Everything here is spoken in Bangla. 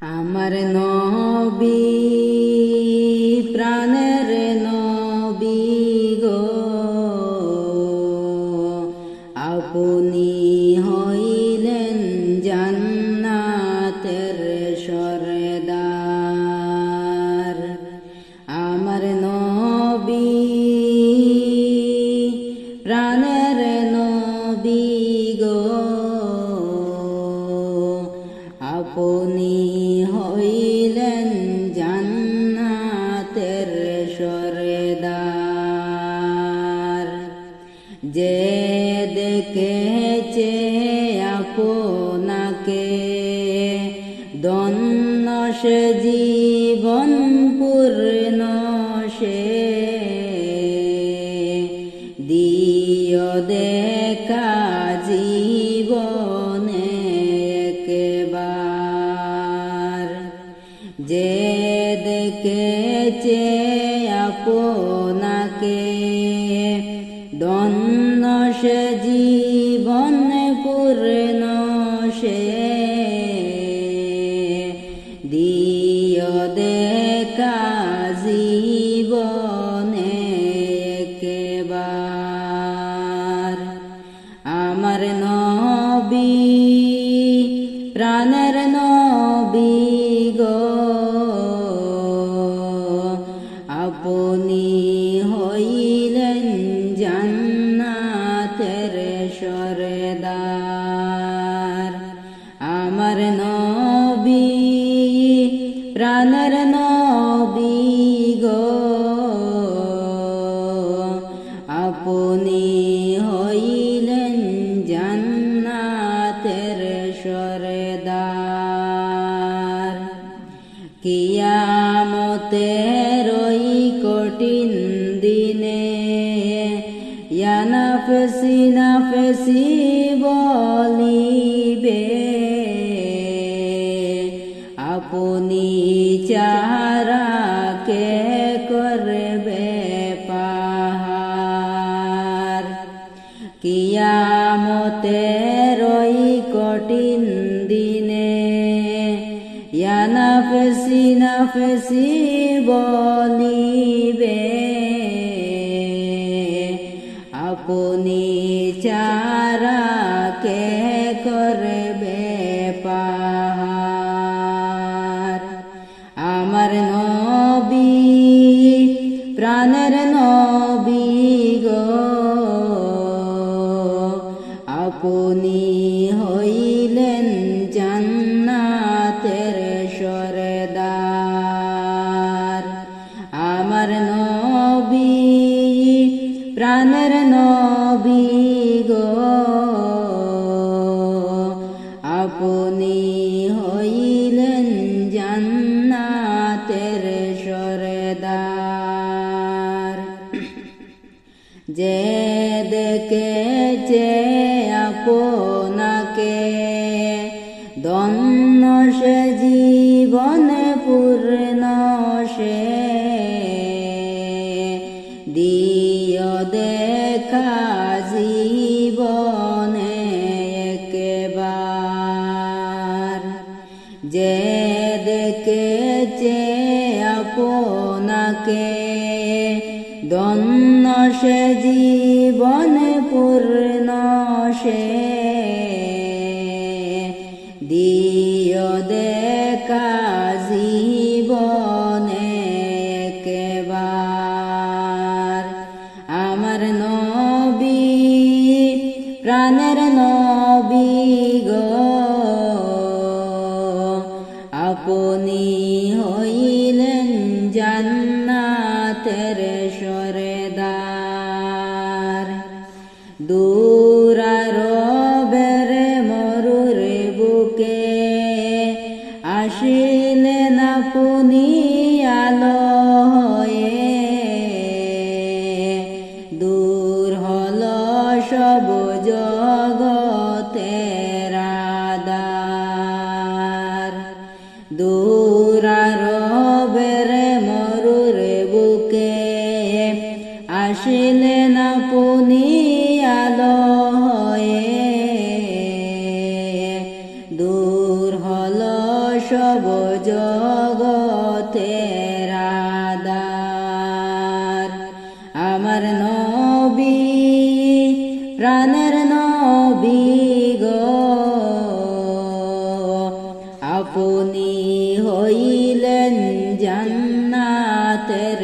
আমার নবী প্রাণের নবী গো। আপনি হইলেন আপনাকে দন্ন সে জীবন পূর্ণ সে। দিয় দেখা জীবনে একবার। যে দেখেছে আপনাকে দিয় দেখা জীবনে একবার। আমার নবী প্রাণের নবী গো আপনি হইলেন প্রাণের নবী গো। আপনি হইলেন জান্নাতের সরদার। কিয়ামতের ওই কঠিন দিনে ইয়ানাফসি নাফসি বলিবে ওই কঠিন দিনে। ইয়ানাফসি নাফসি বলিবে। আপনি চারা কে করবে পাহার আমার নবী, প্রাণের নবী গো। যে দেখেছে আপনাকে দন্ন সে জীবন পূর্ণ সে। দিয় দেখা জীবনে একবার। যে দেখেছে আপনাকে দন্ন সে জীবন পূর্ণ সে। দিয় দেখা জীবনে একবার। আমার নবী, প্রাণের নবী গো। আপনি দূরার বেরে মরুর বুকে আসিলেন আপনি আলো হয়ে দূর হল সব জগতের আদার আমার নবী প্রাণের হইলেন জান্নাতের সরদা